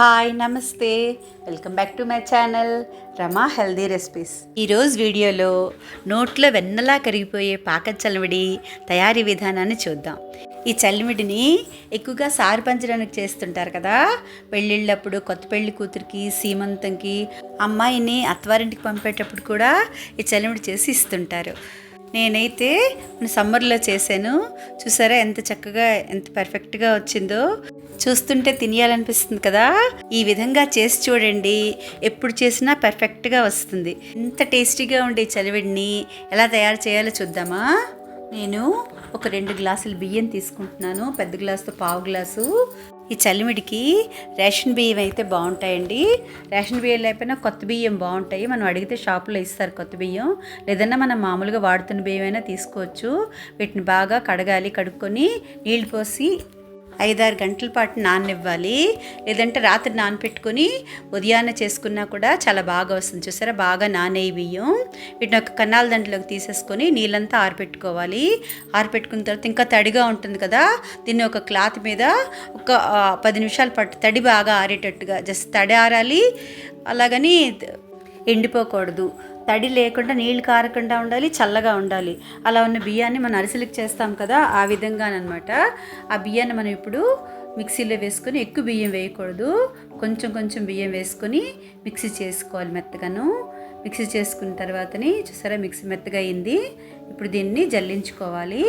Hi నమస్తే. Welcome back to my channel Rama healthy recipes. ఈరోజు వీడియోలో నోట్లో వెన్నలా కరిగిపోయే పాక చల్లమిడి తయారీ విధానాన్ని చూద్దాం. ఈ చల్లిమిడిని ఎక్కువగా సారు పంచడానికి చేస్తుంటారు కదా. పెళ్ళిళ్ళప్పుడు కొత్త పెళ్ళి కూతురికి సీమంతంకి అమ్మాయిని అత్తవారింటికి పంపేటప్పుడు కూడా ఈ చల్లిమిడి చేసి ఇస్తుంటారు. నేనైతే సమ్మర్లో చేశాను. చూసారా ఎంత చక్కగా ఎంత పర్ఫెక్ట్గా వచ్చిందో. చూస్తుంటే తినేయాలనిపిస్తుంది కదా. ఈ విధంగా చేసి చూడండి. ఎప్పుడు చేసినా పర్ఫెక్ట్గా వస్తుంది. ఇంత టేస్టీగా ఉండే చలివిడిని ఎలా తయారు చేయాలో చూద్దామా. నేను ఒక రెండు గ్లాసులు బియ్యం తీసుకుంటున్నాను. పెద్ద గ్లాసుతో పావు గ్లాసు ఈ చలిమిడికి రేషన్ బియ్యం అయితే బాగుంటాయండి. రేషన్ బియ్యం లేకపోయినా కొత్త బియ్యం బాగుంటాయి. మనం అడిగితే షాపులో ఇస్తారు కొత్త బియ్యం. లేదన్నా మనం మామూలుగా వాడుతున్న బియ్యం అయినా తీసుకోవచ్చు. వీటిని బాగా కడగాలి కడుక్కొని నీళ్ళు పోసి ఐదారు గంటల పాటు నాననివ్వాలి. లేదంటే రాత్రి నానపెట్టుకొని ఉదయాన్నే చేసుకున్నా కూడా చాలా బాగా వస్తుంది. చూసారా? బాగా నానే బియ్యం. వీటిని ఒక కన్నాల దండలోకి తీసేసుకొని నీళ్ళంతా ఆరిపెట్టుకోవాలి. ఆరిపెట్టుకున్న తర్వాత ఇంకా తడిగా ఉంటుంది కదా? దీన్ని ఒక క్లాత్ మీద ఒక పది నిమిషాల పాటు తడి బాగా ఆరేటట్టుగా జస్ట్ తడి ఆరాలి. అలాగని ఎండిపోకూడదు. తడి లేకుండా నీళ్ళు కారకుండా ఉండాలి చల్లగా ఉండాలి. అలా ఉన్న బియ్యాన్ని మనం అరిసెలకు చేస్తాం కదా ఆ విధంగానమాట ఆ బియ్యాన్ని మనం ఇప్పుడు మిక్సీలో వేసుకొని ఎక్కువ బియ్యం వేయకూడదు. కొంచెం కొంచెం బియ్యం వేసుకొని మిక్సీ చేసుకోవాలి మెత్తగాను. మిక్సీ చేసుకున్న తర్వాతని చూసారా మిక్సీ మెత్తగా అయింది. ఇప్పుడు దీన్ని జల్లించుకోవాలి.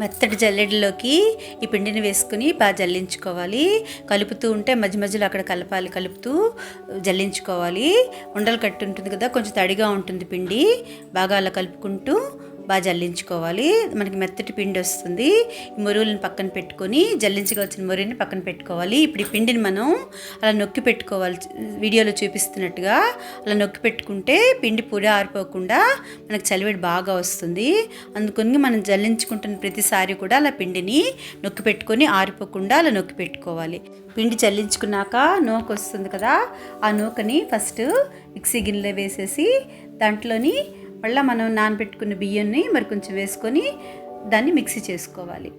మెత్తటి జల్లెడలోకి ఈ పిండిని వేసుకుని బాగా జల్లించుకోవాలి. కలుపుతూ ఉంటే మధ్య మధ్యలో అక్కడ కలపాలి కలుపుతూ జల్లించుకోవాలి. ఉండలు కట్టి ఉంటుంది కదా కొంచెం తడిగా ఉంటుంది పిండి. బాగా అలా కలుపుకుంటూ బాగా జల్లించుకోవాలి. మనకి మెత్తటి పిండి వస్తుంది. ఈ మురుగులను పక్కన పెట్టుకొని జల్లించవలసిన మురుగుని పక్కన పెట్టుకోవాలి. ఇప్పుడు ఈ పిండిని మనం అలా నొక్కి పెట్టుకోవాలి. వీడియోలో చూపిస్తున్నట్టుగా అలా నొక్కి పెట్టుకుంటే పిండి పొడి ఆరిపోకుండా మనకు చలివిడి బాగా వస్తుంది. అందుకని మనం జల్లించుకుంటున్న ప్రతిసారి కూడా అలా పిండిని నొక్కి పెట్టుకొని ఆరిపోకుండా అలా నొక్కి పెట్టుకోవాలి. పిండి చల్లించుకున్నాక నూక వస్తుంది కదా ఆ నూకని ఫస్ట్ మిక్సీ గిన్నెలో వేసేసి దాంట్లోని మళ్ళీ మనం నానబెట్టుకున్న బియ్యాన్ని మరి కొంచెం వేసుకొని దాన్ని మిక్సీ చేసుకోవాలి.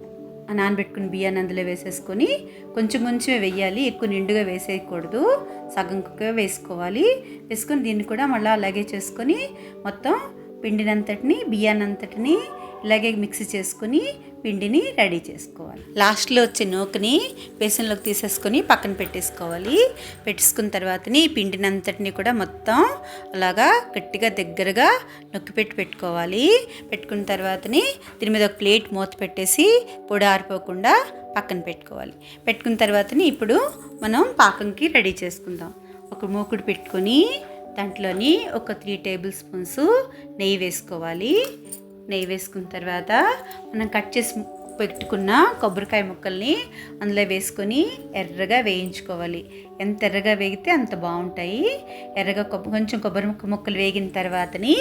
ఆ నానబెట్టుకున్న బియ్యాన్ని అందులో వేసేసుకొని కొంచెం కొంచెమే వేయాలి. ఎక్కువ నిండుగా వేసేయకూడదు. సగం వేసుకోవాలి. వేసుకొని దీన్ని కూడా మళ్ళీ అలాగే చేసుకొని మొత్తం పిండినంతటిని బియ్యాన్నంతటిని ఇలాగే మిక్సీ చేసుకొని పిండిని రెడీ చేసుకోవాలి. లాస్ట్లో వచ్చే నూకని బేసన్లోకి తీసేసుకొని పక్కన పెట్టేసుకోవాలి. పెట్టేసుకున్న తర్వాతని పిండినంతటిని కూడా మొత్తం అలాగా గట్టిగా దగ్గరగా నొక్కి పెట్టి పెట్టుకోవాలి. పెట్టుకున్న తర్వాతని దీని మీద ఒక ప్లేట్ మూత పెట్టేసి పొడి ఆరిపోకుండా పక్కన పెట్టుకోవాలి. పెట్టుకున్న తర్వాతని ఇప్పుడు మనం పాకంకి రెడీ చేసుకుందాం. ఒక మూకుడు పెట్టుకొని దాంట్లోని ఒక త్రీ టేబుల్ స్పూన్స్ నెయ్యి వేసుకోవాలి. నెయ్యి వేసుకున్న తర్వాత మనం కట్ చేసి పెట్టుకున్న కొబ్బరికాయ ముక్కల్ని అందులో వేసుకొని ఎర్రగా వేయించుకోవాలి. ఎంత ఎర్రగా వేగితే అంత బాగుంటాయి. ఎర్రగా కొబ్బరి కొంచెం కొబ్బరి ముక్క ముక్కలు వేగిన తర్వాతని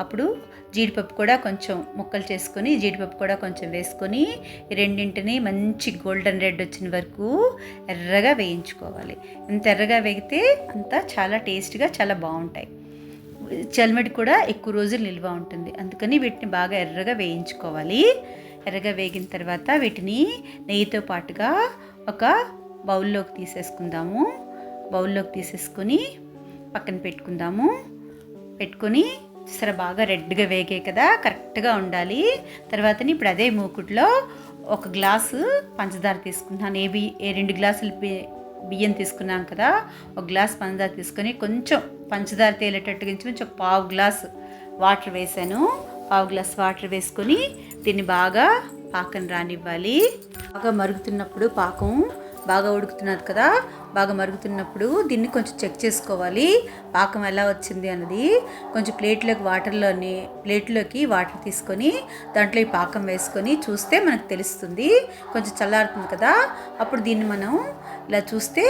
అప్పుడు జీడిపప్పు కూడా కొంచెం ముక్కలు చేసుకొని జీడిపప్పు కూడా కొంచెం వేసుకొని రెండింటిని మంచి గోల్డెన్ రెడ్ వచ్చిన వరకు ఎర్రగా వేయించుకోవాలి. ఎంత ఎర్రగా వేగితే అంత చాలా టేస్ట్గా చాలా బాగుంటాయి. చల్మడి కూడా ఎక్కువ రోజులు నిల్వ ఉంటుంది. అందుకని వీటిని బాగా ఎర్రగా వేయించుకోవాలి. ఎర్రగా వేగిన తర్వాత వీటిని నెయ్యితో పాటుగా ఒక బౌల్లోకి తీసేసుకుందాము. బౌల్లోకి తీసేసుకొని పక్కన పెట్టుకుందాము. పెట్టుకొని చూసారా బాగా రెడ్గా వేగే కదా కరెక్ట్గా ఉండాలి. తర్వాతని ఇప్పుడు అదే మూకుట్లో ఒక గ్లాసు పంచదార తీసుకున్నాను ఏ బి ఏ రెండు గ్లాసులు బి- బియ్యం తీసుకున్నాం కదా ఒక గ్లాస్ పంచదార తీసుకొని కొంచెం పంచదార తేలేటట్టుగా కొంచెం ఒక పావు గ్లాస్ వాటర్ వేసాను. పావు గ్లాస్ వాటర్ వేసుకొని దీన్ని బాగా పాకం రానివ్వాలి. బాగా మరుగుతున్నప్పుడు పాకం బాగా ఉడుకుతున్నది కదా బాగా మరుగుతున్నప్పుడు దీన్ని కొంచెం చెక్ చేసుకోవాలి. పాకం ఎలా వచ్చింది అన్నది కొంచెం ప్లేట్లోకి వాటర్లోని ప్లేట్లోకి వాటర్ తీసుకొని దాంట్లో ఈ పాకం వేసుకొని చూస్తే మనకు తెలుస్తుంది. కొంచెం చల్లారుతుంది కదా అప్పుడు దీన్ని మనం ఇలా చూస్తే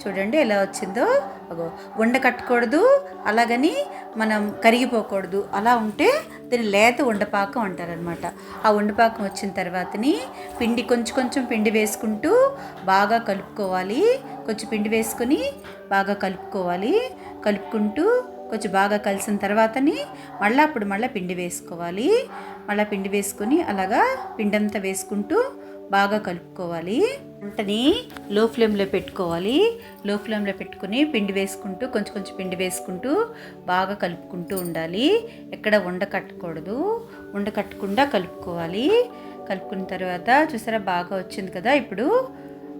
చూడండి ఎలా వచ్చిందో. అగో ఉండ కట్టకూడదు అలాగని మనం కరిగిపోకూడదు. అలా ఉంటే దీన్ని లేత ఉండపాకం అంటారనమాట ఆ ఉండపాకం వచ్చిన తర్వాతని పిండి కొంచెం కొంచెం పిండి వేసుకుంటూ బాగా కలుపుకోవాలి. కొంచెం పిండి వేసుకొని బాగా కలుపుకోవాలి. కలుపుకుంటూ కొంచెం బాగా కలిసిన తర్వాతని మళ్ళీ అప్పుడు మళ్ళీ పిండి వేసుకోవాలి. మళ్ళీ పిండి వేసుకొని అలాగా పిండంతా వేసుకుంటూ బాగా కలుపుకోవాలి. వంటని లో ఫ్లేమ్లో పెట్టుకోవాలి. లో ఫ్లేమ్లో పెట్టుకుని పిండి వేసుకుంటూ కొంచెం కొంచెం పిండి వేసుకుంటూ బాగా కలుపుకుంటూ ఉండాలి. ఎక్కడ ఉండ కట్టకూడదు. ఉండ కట్టకుండా కలుపుకోవాలి. కలుపుకున్న తర్వాత చూసారా బాగా వచ్చింది కదా ఇప్పుడు.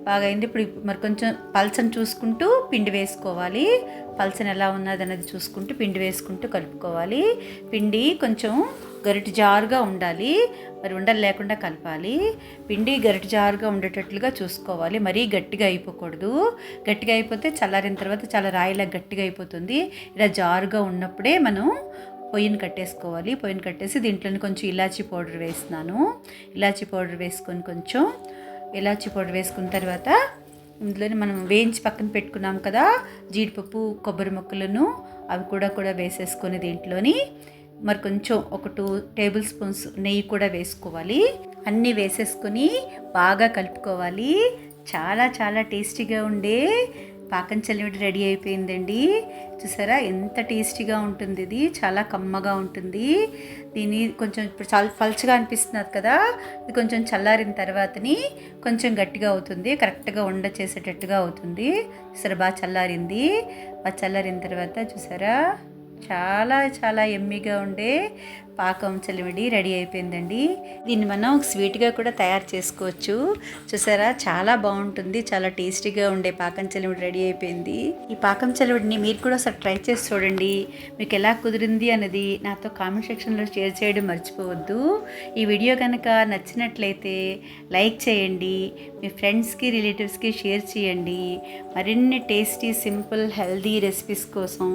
బాగా అయింది. ఇప్పుడు మరి కొంచెం పల్చని చూసుకుంటూ పిండి వేసుకోవాలి. పల్చని ఎలా ఉన్నది అనేది చూసుకుంటూ పిండి వేసుకుంటూ కలుపుకోవాలి. పిండి కొంచెం గరిటి జారుగా ఉండాలి. మరి ఉండలు లేకుండా కలపాలి. పిండి గరిటి జారుగా ఉండేటట్లుగా చూసుకోవాలి. మరీ గట్టిగా అయిపోకూడదు. గట్టిగా అయిపోతే చల్లారిన తర్వాత చాలా రాయిలా గట్టిగా అయిపోతుంది. ఇలా జారుగా ఉన్నప్పుడే మనం పొయ్యిని కట్టేసుకోవాలి. పొయ్యిని కట్టేసి దీంట్లోనే కొంచెం ఇలాచీ పౌడర్ వేస్తున్నాను. ఇలాచీ పౌడర్ వేసుకొని కొంచెం ఇలాచీ పౌడర్ వేసుకున్న తర్వాత ఇందులోనే మనం వేయించి పక్కన పెట్టుకున్నాం కదా జీడిపప్పు కొబ్బరి ముక్కలను అవి కూడా కూడా వేసేసుకొని దీంట్లోని మరి కొంచెం ఒక టూ టేబుల్ స్పూన్స్ నెయ్యి కూడా వేసుకోవాలి. అన్నీ వేసేసుకొని బాగా కలుపుకోవాలి. చాలా చాలా టేస్టీగా ఉండే పాకం చల్లిమిడి రెడీ అయిపోయిందండి. చూసారా? ఎంత టేస్టీగా ఉంటుంది ఇది. చాలా కమ్మగా ఉంటుంది. దీన్ని కొంచెం ఇప్పుడు చాలా పలుచగా అనిపిస్తున్నది కదా? ఇది కొంచెం చల్లారిన తర్వాతని కొంచెం గట్టిగా అవుతుంది. కరెక్ట్గా ఉండ చేసేటట్టుగా అవుతుంది. చూసారా? బాగా చల్లారింది. బాగా చల్లారిన తర్వాత చూసారా? చాలా చాలా ఎమ్మిగా ఉండే పాకం చలిమిడి రెడీ అయిపోయిందండి. దీన్ని మనం స్వీట్గా కూడా తయారు చేసుకోవచ్చు. చూసారా? చాలా బాగుంటుంది. చాలా టేస్టీగా ఉండే పాకం చలిమిడి రెడీ అయిపోయింది. ఈ పాకం చలిమిడిని మీరు కూడా ఒకసారి ట్రై చేసి చూడండి. మీకు ఎలా కుదిరింది అనేది నాతో కామెంట్ సెక్షన్లో షేర్ చేయడం మర్చిపోవద్దు. ఈ వీడియో కనుక నచ్చినట్లయితే లైక్ చేయండి. మీ ఫ్రెండ్స్కి రిలేటివ్స్కి షేర్ చేయండి. మరిన్ని టేస్టీ సింపుల్ హెల్దీ రెసిపీస్ కోసం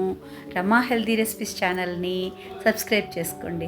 రమా హెల్దీ రెసిపీస్ ఛానల్ని సబ్స్క్రైబ్ చేసుకోండి.